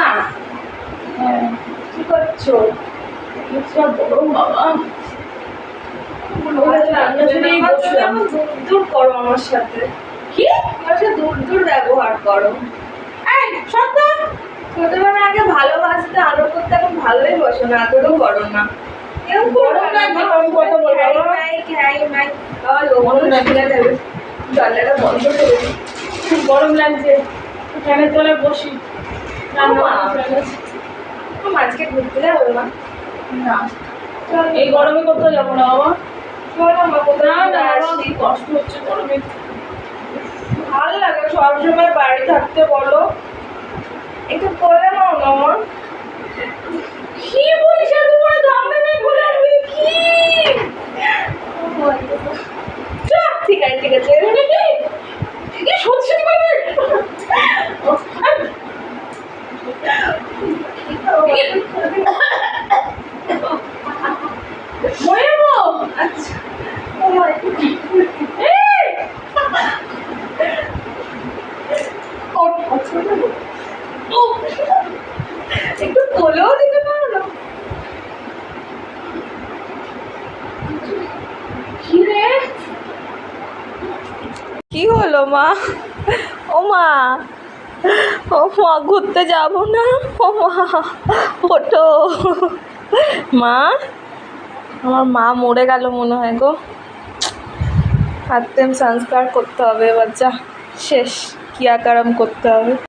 মা হ্যাঁ কি করছ। দূর করো আমার সাথে কি আমার সাথে দূর দূর ব্যবহার করো ছোটবেলা আগে ভালোবাসতে আদর করতে এখন ভালোই বসো না আদরও করো না গরম না, লাগছে, গরম ফ্যানের তলায় বসি আজকে ঘুরতে না না এই গরমে কোথাও যাব না, বাবা। কষ্ট হচ্ছে গরমে ভালো লাগে, সবসময় বাড়ি থাকতে বলো একটু করে নাও না আমার কি বলিস এত বড় দামে নেই বলে আমি কি চল, ঠিক আছে ঠিক আছে মানে কি কি সত্যি সত্যি বলবি মরে যাব আচ্ছা ও মাই এই! একটু কোলেও দিতে পারো কি হলো মা? ও মা। ও মা ঘুরতে যাব না। ও মা ওঠো। মা, আমার মা মরে গেল মনে হয় গো। হাতেম সংস্কার করতে হবে বাচ্চা শেষ আকারম করতে হবে।